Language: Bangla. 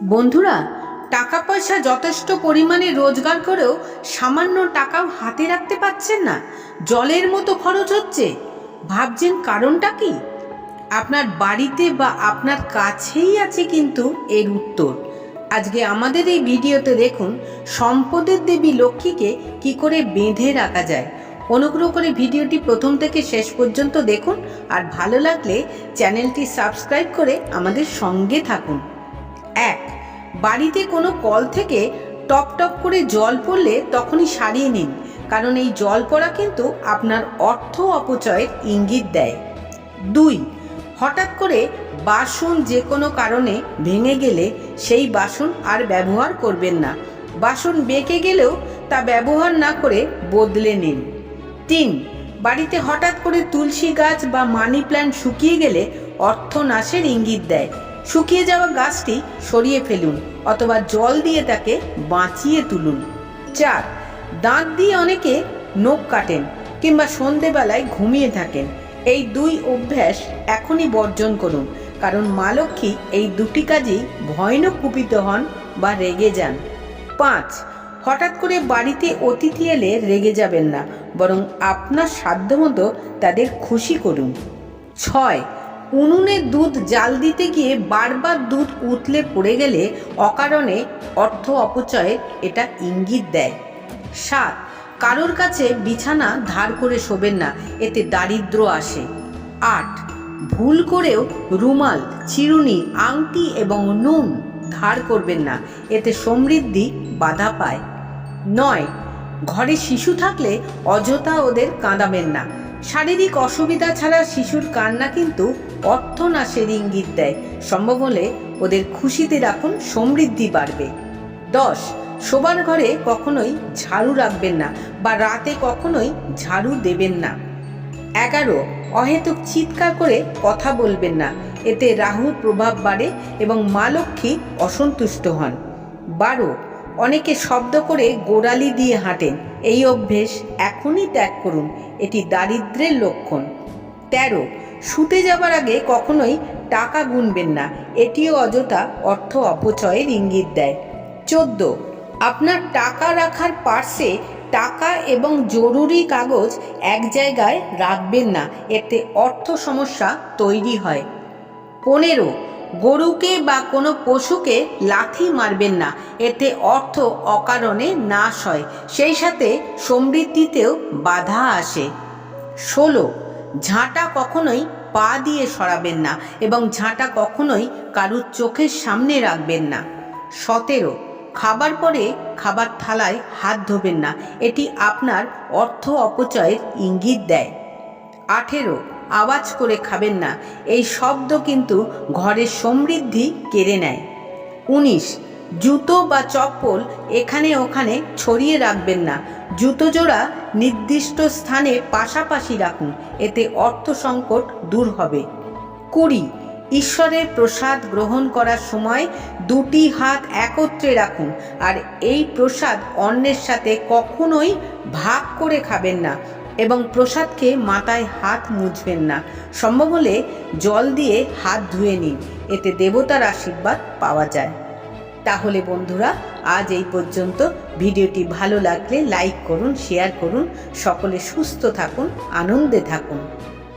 বন্ধুরা টাকা পয়সা যথেষ্ট পরিমাণে রোজগার করেও সামান্য টাকাও হাতে রাখতে পারছেন না। জলের মতো খরচ হচ্ছে। ভাবছেন কারণটা কি? আপনার বাড়িতে বা আপনার কাছেই আছে কিন্তু এর উত্তর। আজকে আমাদের এই ভিডিওতে দেখুন, সম্পদের দেবী লক্ষ্মীকে কি করে বেঁধে রাখা যায়। অনুগ্রহ করে ভিডিওটি প্রথম থেকে শেষ পর্যন্ত দেখুন, আর ভালো লাগলে চ্যানেলটি সাবস্ক্রাইব করে আমাদের সঙ্গে থাকুন। এক। বাড়িতে কোনো কল থেকে টপ টপ করে জল পড়লে তখনই সারিয়ে নিন, কারণ এই জল পড়া কিন্তু আপনার অর্থ অপচয়ের ইঙ্গিত দেয়। দুই, হঠাৎ করে বাসন যে কোনো কারণে ভেঙে গেলে সেই বাসন আর ব্যবহার করবেন না। বাসন বেঁকে গেলেও তা ব্যবহার না করে বদলে নিন। তিন, বাড়িতে হঠাৎ করে তুলসী গাছ বা মানি প্ল্যান্ট শুকিয়ে গেলে অর্থ নাশের ইঙ্গিত দেয়। শুকিয়ে যাওয়া গাছটি সরিয়ে ফেলুন অথবা জল দিয়ে তাকে বাঁচিয়ে তুলুন। চার, দাঁত দিয়ে অনেকে নখ কাটেন কিংবা সন্ধেবেলায় ঘুমিয়ে থাকেন। এই দুই অভ্যাস এখনই বর্জন করুন, কারণ মা লক্ষ্মী এই দুটি কাজেই ভয়ানক কুপিত হন বা রেগে যান। পাঁচ, হঠাৎ করে বাড়িতে অতিথি এলে রেগে যাবেন না, বরং আপনার সাধ্যমতো তাদের খুশি করুন। ছয় উনুনে দুধ জাল দিতে গিয়ে বারবার দুধ উতলে পড়ে গেলে অকারণে অর্থ অপচয়ের এটা ইঙ্গিত দেয়। সাত, কারোর কাছে বিছানা ধার করে শোবেন না, এতে দারিদ্র আসে। আট, ভুল করেও রুমাল, চিরুনি, আংটি এবং নুন ধার করবেন না, এতে সমৃদ্ধি বাধা পায়। নয়, ঘরে শিশু থাকলে অযথা ওদের কাঁদাবেন না শারীরিক অসুবিধা ছাড়া শিশুর কান্না কিন্তু অর্থনাশের ইঙ্গিত দেয়। সম্ভব হলে ওদের খুশিতে রাখুন, সমৃদ্ধি বাড়বে। দশ, শোবার ঘরে কখনোই ঝাড়ু রাখবেন না বা রাতে কখনোই ঝাড়ু দেবেন না। এগারো, অহেতুক চিৎকার করে কথা বলবেন না। এতে রাহুর প্রভাব বাড়ে এবং মা লক্ষ্মী অসন্তুষ্ট হন। বারো অনেকে শব্দ করে গোড়ালি দিয়ে হাঁটেন। এই অভ্যেস এখনই ত্যাগ করুন, এটি দারিদ্রের লক্ষণ। তেরো, শুতে যাবার আগে কখনোই টাকা গুনবেন না, এটিও অযথা অর্থ অপচয়ের ইঙ্গিত দেয়। চোদ্দ, আপনার টাকা রাখার পার্সে টাকা এবং জরুরি কাগজ এক জায়গায় রাখবেন না, এতে অর্থ সমস্যা তৈরি হয়। পনেরো গরুকে বা কোনো পশুকে লাথি মারবেন না। এতে অর্থ অকারণে নাশ হয়। সেই সাথে সমৃদ্ধিতেও বাধা আসে। ষোলো। ঝাঁটা কখনোই পা দিয়ে সরাবেন না এবং ঝাঁটা কখনোই কারুর চোখের সামনে রাখবেন না। সতেরো। খাবার পরে খাবার থালায় হাত ধোবেন না। এটি আপনার অর্থ অপচয়ের ইঙ্গিত দেয়। আঠেরো। আওয়াজ করে খাবেন না। এই শব্দ কিন্তু ঘরের সমৃদ্ধি কেড়ে নেয়। উনিশ, জুতো বা চপ্পল এখানে ওখানে ছড়িয়ে রাখবেন না। জুতো জোড়া নির্দিষ্ট স্থানে পাশাপাশি রাখুন, এতে অর্থ সংকট দূর হবে। কুড়ি, ঈশ্বরের প্রসাদ গ্রহণ করার সময় দুটি হাত একত্রে রাখুন, আর এই প্রসাদ অন্যের সাথে কখনোই ভাগ করে খাবেন না। এবং প্রসাদকে মাথায় হাত মুছবেন না। সম্ভব হলে জল দিয়ে হাত ধুয়ে নিন, এতে দেবতার আশীর্বাদ পাওয়া যায়। তাহলে বন্ধুরা, আজ এই পর্যন্ত। ভিডিওটি ভালো লাগলে লাইক করুন, শেয়ার করুন, সকলে সুস্থ থাকুন, আনন্দে থাকুন।